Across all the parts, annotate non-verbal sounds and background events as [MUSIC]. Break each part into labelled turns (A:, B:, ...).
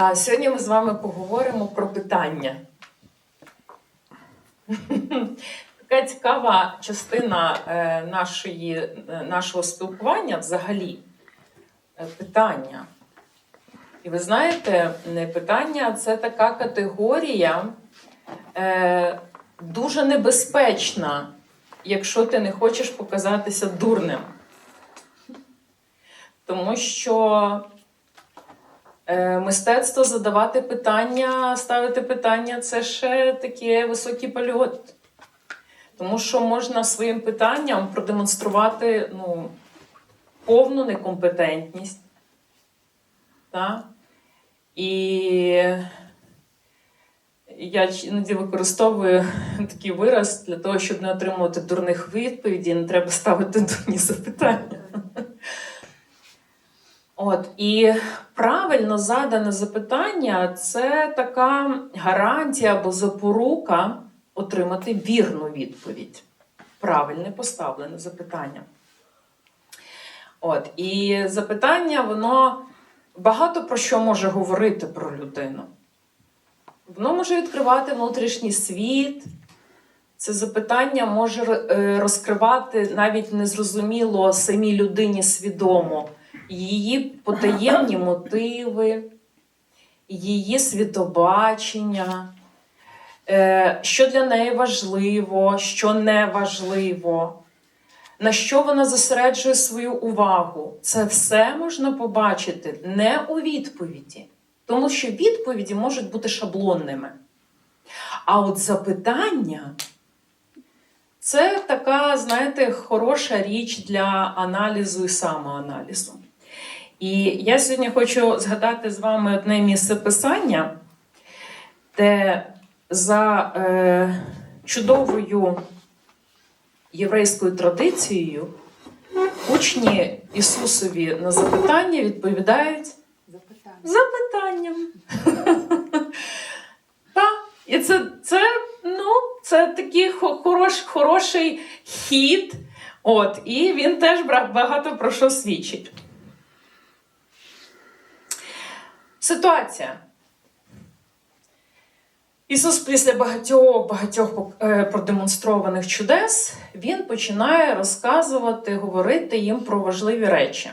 A: А сьогодні ми з вами поговоримо про питання. Така цікава частина е, нашої, е, нашого спілкування взагалі е, питання. І ви знаєте, питання це така категорія дуже небезпечна, якщо ти не хочеш показатися дурним. Тому що мистецтво задавати питання, ставити питання це ще таке високий польот. Тому що можна своїм питанням продемонструвати ну, повну некомпетентність. Так? І я іноді використовую такий вираз для того, щоб не отримувати дурних відповідей, не треба ставити дурні запитання. От, і правильно задане запитання це така гарантія або запорука отримати вірну відповідь. Правильне поставлене запитання. От, і запитання, воно багато про що може говорити про людину. Воно може відкривати внутрішній світ. Це запитання може е, розкривати навіть незрозуміло самій людині свідомо її потаємні мотиви, її світобачення, е, що для неї важливо, що не важливо, на що вона зосереджує свою увагу. Це все можна побачити не у відповіді, тому що відповіді можуть бути шаблонними. А от запитання це така, знаєте, хороша річ для аналізу і самоаналізу. І я сьогодні хочу згадати з вами одне місце писання, де за е, чудовою єврейською традицією учні Ісусові на запитання відповідають
B: Запитання.
A: запитанням. [LAUGHS] І це, це, ну, це такий хорош, хороший хід. От, і він теж багато про що свідчить. Ситуація. Ісус після багатьох багатьох е, продемонстрованих чудес він починає розказувати, говорити їм про важливі речі.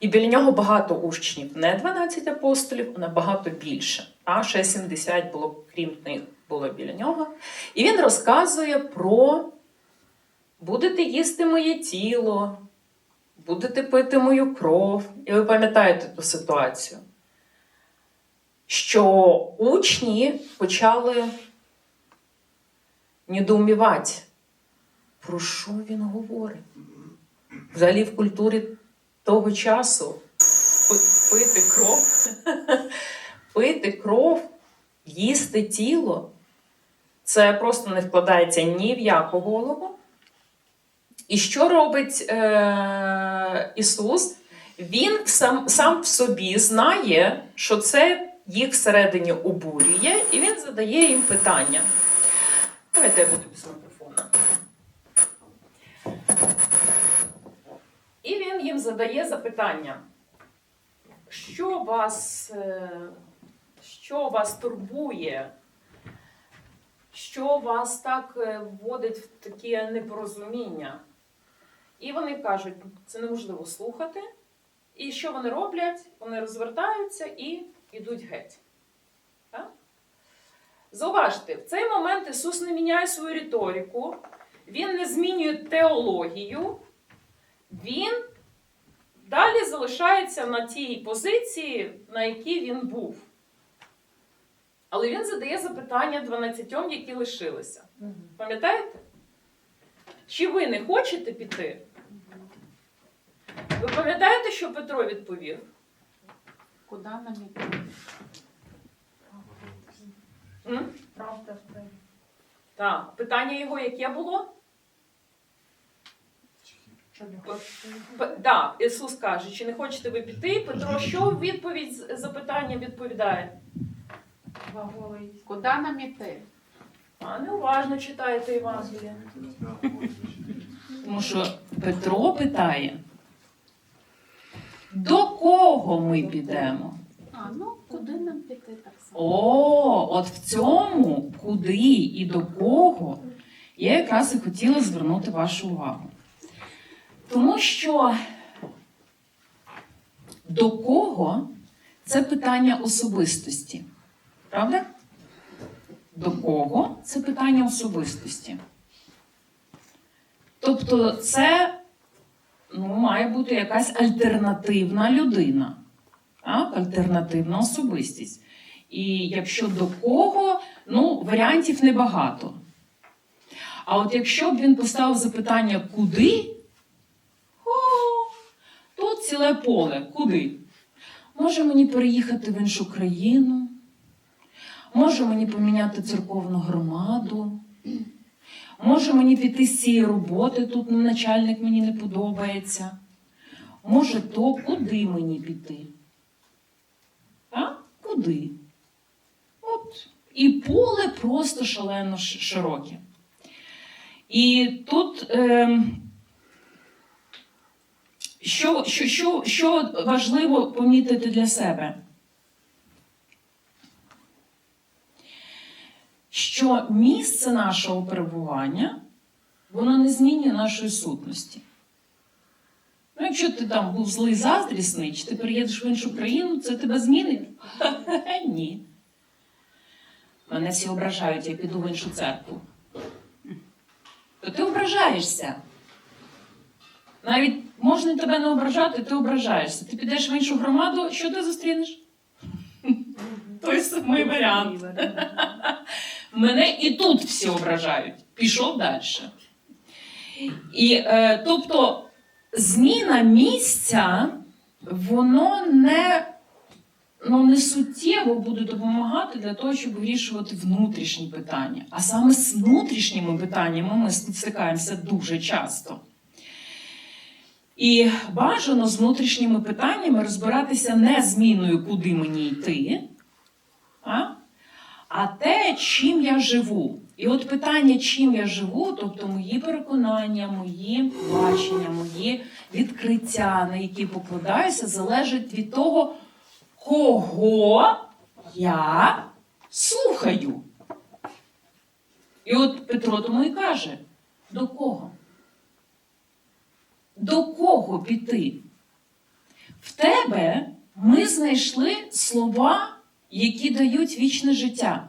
A: І біля нього багато учнів, не 12 апостолів, а набагато більше. А ще 70 було, крім них, було біля нього. І він розказує про будете їсти моє тіло, будете пити мою кров. І ви пам'ятаєте ту ситуацію, що учні почали недоумівати, про що він говорить. Взагалі в культурі того часу пити кров, [LAUGHS] пити кров, їсти тіло, це просто не вкладається ні в яку голову. І що робить е- Ісус? Він сам, сам в собі знає, що це їх всередині обурює, і він задає їм питання. Давайте я буду без мікрофона. І він їм задає запитання, що вас, е, що вас турбує, що вас так е, вводить в таке непорозуміння. І вони кажуть, це неможливо слухати. І що вони роблять? Вони розвертаються і йдуть геть. Так? Зауважте, в цей момент Ісус не міняє свою риторику, Він не змінює теологію, Він далі залишається на тій позиції, на якій він був. Але він задає запитання 12, які лишилися. Пам'ятаєте? Чи ви не хочете піти? Ви пам'ятаєте, що Петро відповів?
B: Куди нам іти?
A: М?
B: Правда справді.
A: Так. Питання його яке було?
B: Що не?
A: П- Да, Ісус каже, чи не хочете ви піти? Петро, що в відповідь з- запитання відповідає?
B: Ваговий. Куди нам іти?
A: А неуважно читаєте Євангеліє. Тому що Петро питає, до кого ми підемо?
B: А, ну куди нам піти так само?
A: О, от в цьому, куди і до кого, я якраз і хотіла звернути вашу увагу. Тому що до кого це питання особистості. Правда? До кого це питання особистості. Тобто, це ну, має бути якась альтернативна людина, так? альтернативна особистість. І якщо до кого, ну, варіантів небагато. А от якщо б він поставив запитання куди, о, тут ціле поле. Куди? Може мені переїхати в іншу країну? Може мені поміняти церковну громаду? Може мені піти з цієї роботи, тут начальник мені не подобається. Може, то куди мені піти? А? Куди? От. І поле просто шалено широке. І тут е, що, що, що, що важливо помітити для себе? Що місце нашого перебування воно не змінює нашої сутності. Ну, якщо ти там був злий заздрісний, чи ти переїдеш в іншу країну, це тебе змінить? [LAUGHS] Ні. Мене всі ображають, я піду в іншу церкву. То ти ображаєшся. Навіть можна тебе не ображати, ти ображаєшся. Ти підеш в іншу громаду, що ти зустрінеш? [LAUGHS] Той самий варіант. [LAUGHS] Мене і тут всі ображають. Пішов далі. І, е, тобто, зміна місця, воно не, ну, не суттєво буде допомагати для того, щоб вирішувати внутрішні питання. А саме з внутрішніми питаннями ми стикаємося дуже часто. І бажано з внутрішніми питаннями розбиратися не зміною, куди мені йти, а, а те, чим я живу. І от питання, чим я живу, тобто мої переконання, мої бачення, мої відкриття, на які покладаюся, залежить від того, кого я слухаю. І от Петро тому і каже: до кого? До кого піти? В тебе ми знайшли слова, які дають вічне життя.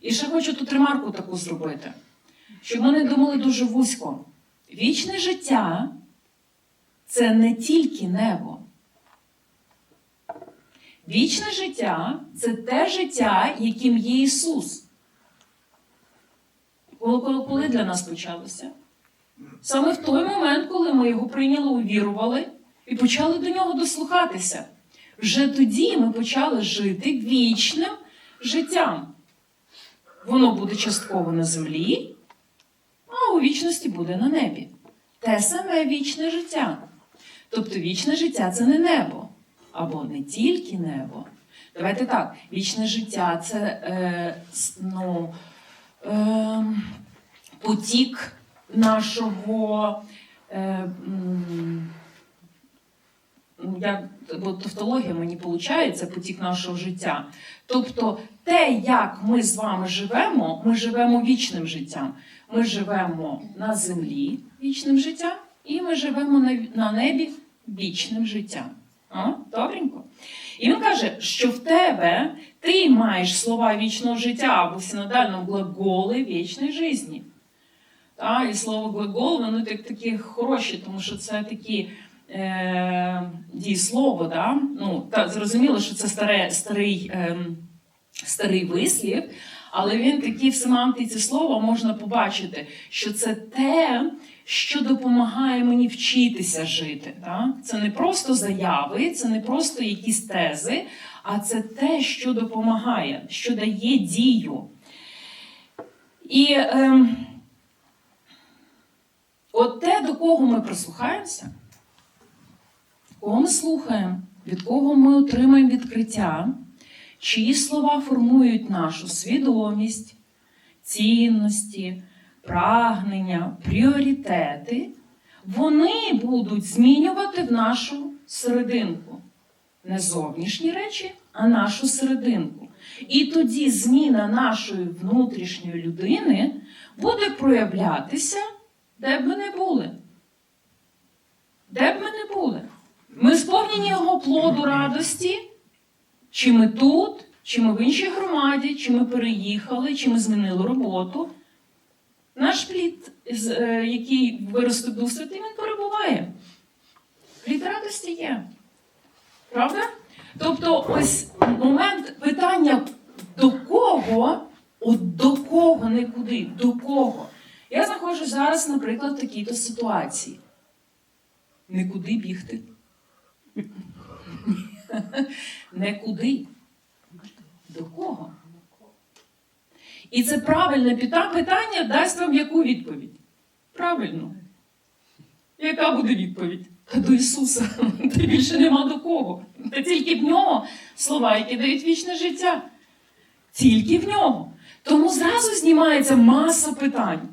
A: І ще хочу тут ремарку таку зробити, щоб ми не думали дуже вузько. Вічне життя це не тільки небо. Вічне життя це те життя, яким є Ісус. Коли, коли, для нас почалося? Саме в той момент, коли ми його прийняли, увірували і почали до нього дослухатися. Вже тоді ми почали жити вічним життям. Воно буде частково на землі, а у вічності буде на небі. Те саме вічне життя. Тобто вічне життя це не небо, або не тільки небо. Давайте так, вічне життя це е, ну, е, потік нашого. Е, ну, я, бо тавтологія мені виходить, потік нашого життя. Тобто, те, як ми з вами живемо, ми живемо вічним життям. Ми живемо на землі вічним життям, і ми живемо на, небі вічним життям. А? Добренько. І він каже, що в тебе ти маєш слова вічного життя або в синодальному глаголи вічної житті. І слово глагол, воно так, такі хороші, тому що це такі е, дієслово. Да? Ну, та, зрозуміло, що це старе, старий, е, старий вислів, але він такий в семантиці слова можна побачити, що це те, що допомагає мені вчитися жити. Да? Це не просто заяви, це не просто якісь тези, а це те, що допомагає, що дає дію. І е, от те, до кого ми прислухаємося, кого ми слухаємо, від кого ми отримаємо відкриття, чиї слова формують нашу свідомість, цінності, прагнення, пріоритети, вони будуть змінювати в нашу серединку. не зовнішні речі, а нашу серединку. І тоді зміна нашої внутрішньої людини буде проявлятися, де б ми не були. Де б ми не були. Ми сповнені його плоду радості, чи ми тут, чи ми в іншій громаді, чи ми переїхали, чи ми змінили роботу. Наш плід, е, який виросте в Дух Святий, він перебуває. Плід радості є. Правда? Тобто, ось момент питання до кого, от до кого, не куди, до кого. Я знаходжусь зараз, наприклад, в такій-то ситуації. Нікуди бігти. [LAUGHS] Некуди. До кого? І це правильне питання дасть вам яку відповідь? Правильно. Яка буде відповідь? До Ісуса. [LAUGHS] Та більше нема до кого. Та тільки в нього слова, які дають вічне життя. Тільки в нього. Тому зразу знімається маса питань.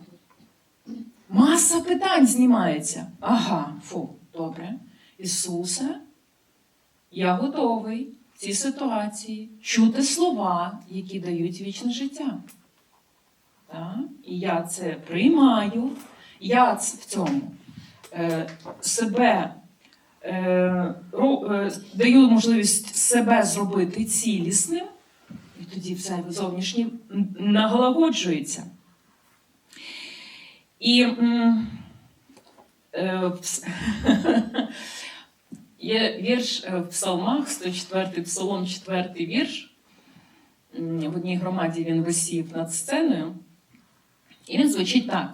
A: Маса питань знімається. Ага, фу, добре. Ісусе, я готовий в цій ситуації чути слова, які дають вічне життя. Так? І я це приймаю, я в цьому е, себе е, ро- е, даю можливість себе зробити цілісним, і тоді все зовнішнє м. І е, [LAUGHS] є вірш е, в псалмах, 104 псалом, 4 вірш. В одній громаді він висів над сценою. І він звучить так: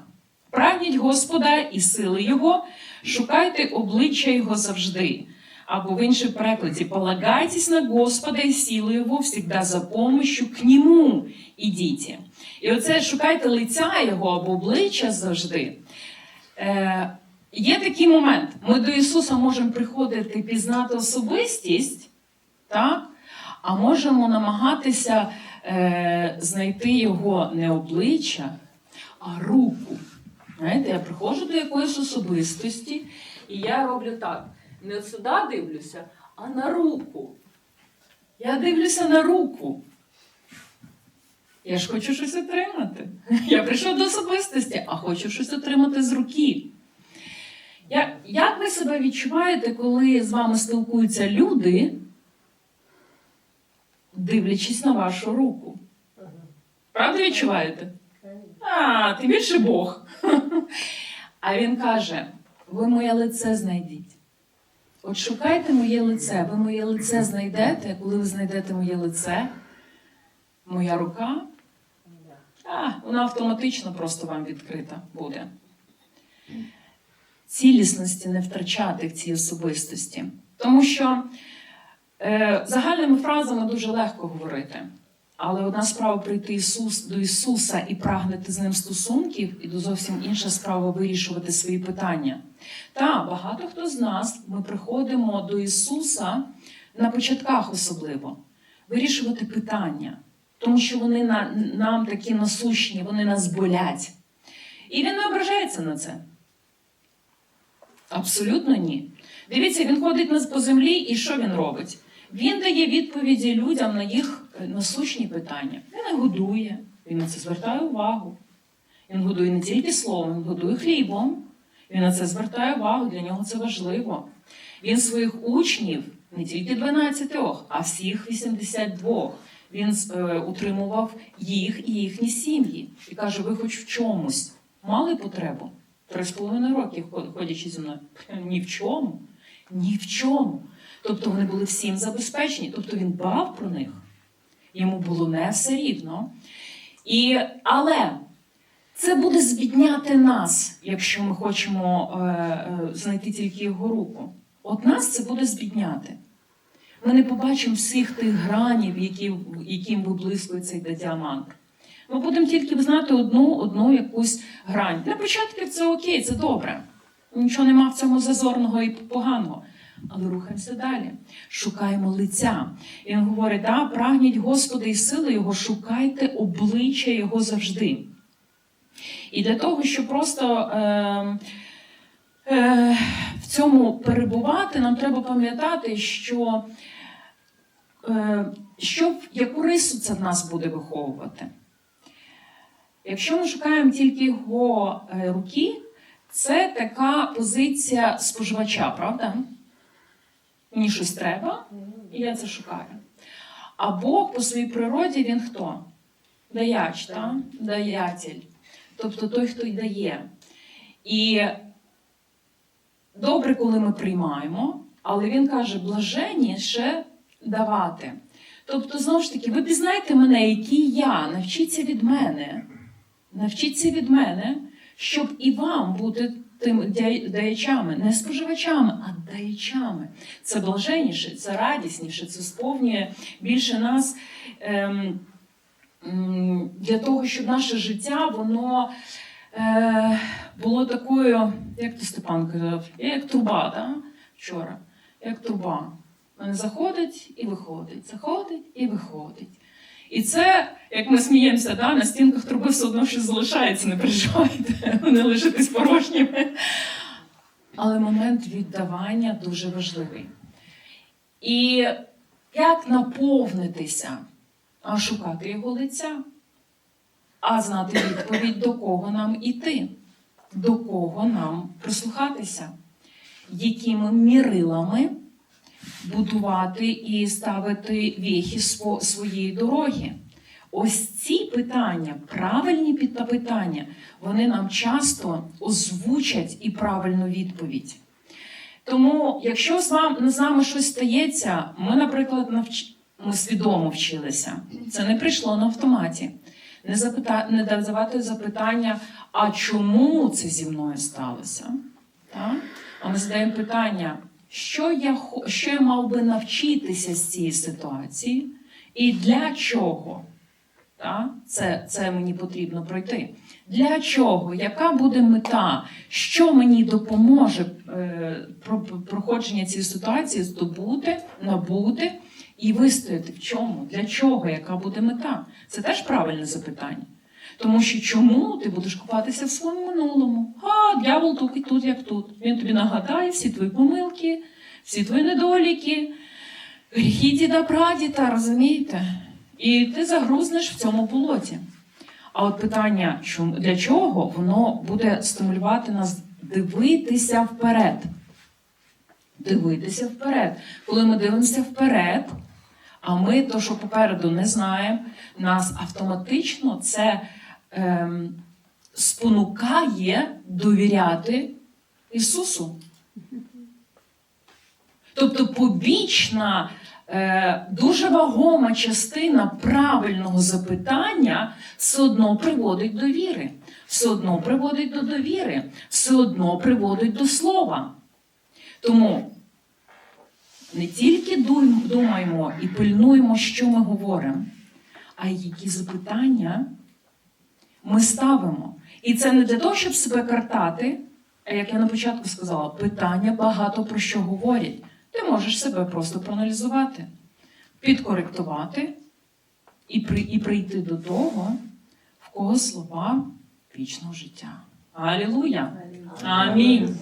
A: Прагніть Господа і сили Його, шукайте обличчя Його завжди. Або в іншому перекладі, полагайтесь на Господа і силу Його, всегда за помощью к Нему ідіть. І оце шукайте лиця Його або обличчя завжди. Е, є такий момент. Ми до Ісуса можемо приходити пізнати особистість, так? а можемо намагатися е, знайти Його не обличчя, а руку. Знаєте, я приходжу до якоїсь особистості, і я роблю так. Не сюди дивлюся, а на руку. Я дивлюся на руку. Я ж хочу щось отримати. Я прийшов до особистості, а хочу щось отримати з руки. Як ви себе відчуваєте, коли з вами спілкуються люди, дивлячись на вашу руку? Правда відчуваєте? А, ти більше Бог. [LAUGHS] А він каже: ви моє лице знайдіть. От шукайте моє лице, ви моє лице знайдете, коли ви знайдете моє лице, моя рука, а, вона автоматично просто вам відкрита буде. Цілісності не втрачати в цій особистості. Тому що е, загальними фразами дуже легко говорити. Але одна справа прийти Ісус, до Ісуса і прагнути з ним стосунків, і до зовсім інша справа вирішувати свої питання. Та багато хто з нас ми приходимо до Ісуса на початках особливо вирішувати питання, тому що вони на, нам такі насущні, вони нас болять. І він не ображається на це. Абсолютно ні. Дивіться, він ходить нас по землі, і що він робить? Він дає відповіді людям на їх е, насущні питання. Він не годує, він на це звертає увагу. Він годує не тільки словом, він годує хлібом. Він на це звертає увагу, для нього це важливо. Він своїх учнів, не тільки 12, а всіх 82. Він е, утримував їх і їхні сім'ї. І каже: ви хоч в чомусь мали потребу? Три з половиною роки ходячи зі мною. Ні в чому. Ні в чому. Тобто вони були всім забезпечені. Тобто він дбав про них. Йому було не все рівно. І, але це буде збідняти нас, якщо ми хочемо е, е, знайти тільки його руку. От нас це буде збідняти. Ми не побачимо всіх тих гранів, які, яким виблискує цей діамант. Ми будемо тільки знати одну, одну якусь грань. Для початку це окей, це добре. Нічого нема в цьому зазорного і поганого. Але рухаємося далі. Шукаємо лиця. І він говорить: да, прагніть Господа і сили Його, шукайте обличчя Його завжди. І для того, щоб просто е, е, в цьому перебувати, нам треба пам'ятати, що е, що, яку рису це в нас буде виховувати? Якщо ми шукаємо тільки його е, руки, це така позиція споживача, правда? Мені щось треба, і я це шукаю. А Бог по своїй природі він хто? Даяч, так? даятель. Тобто той, хто й дає. І добре, коли ми приймаємо, але він каже, блаженніше давати. Тобто, знову ж таки, ви пізнайте мене, який я, навчіться від мене. Навчіться від мене, щоб і вам бути тим даячами, не споживачами, а даячами. Це блаженніше, це радісніше, це сповнює більше нас ем, для того, щоб наше життя воно е, було такою, як ти Степан казав, як труба, да? вчора, як труба. Мене заходить і виходить, заходить і виходить. І це, як ми сміємося, да, на стінках труби все одно щось залишається, не переживайте, [LAUGHS] вони лишитись порожніми. Але момент віддавання дуже важливий. І як наповнитися, а шукати його лиця, а знати відповідь, до кого нам іти, до кого нам прислухатися, якими мірилами будувати і ставити віхи своєї дороги. Ось ці питання, правильні питання, вони нам часто озвучать і правильну відповідь. Тому, якщо з нами щось стається, ми, наприклад, навч... ми свідомо вчилися. Це не прийшло на автоматі. Не, запита... не задавати запитання, а чому це зі мною сталося? Так? А ми задаємо питання, що я, що я мав би навчитися з цієї ситуації, і для чого? Так? Це, це мені потрібно пройти. Для чого? Яка буде мета? Що мені допоможе е, про, проходження цієї ситуації здобути, набути і вистояти в чому? Для чого? Яка буде мета? Це теж правильне запитання. Тому що чому ти будеш купатися в своєму минулому? А, дьявол тут тут, як тут. Він тобі нагадає всі твої помилки, всі твої недоліки, гріхи діда прадіда, розумієте? І ти загрузнеш в цьому болоті. А от питання, для чого, воно буде стимулювати нас дивитися вперед. Дивитися вперед. Коли ми дивимося вперед, а ми то, що попереду не знаємо, нас автоматично це спонукає довіряти Ісусу. Тобто побічна, е, дуже вагома частина правильного запитання все одно приводить до віри, все одно приводить до довіри, все одно приводить до слова. Тому не тільки думаємо і пильнуємо, що ми говоримо, а які запитання ми ставимо. І це не для того, щоб себе картати, а як я на початку сказала, питання багато про що говорять. Ти можеш себе просто проаналізувати, підкоректувати і, при, і прийти до того, в кого слова вічного життя. Алілуя! Амінь.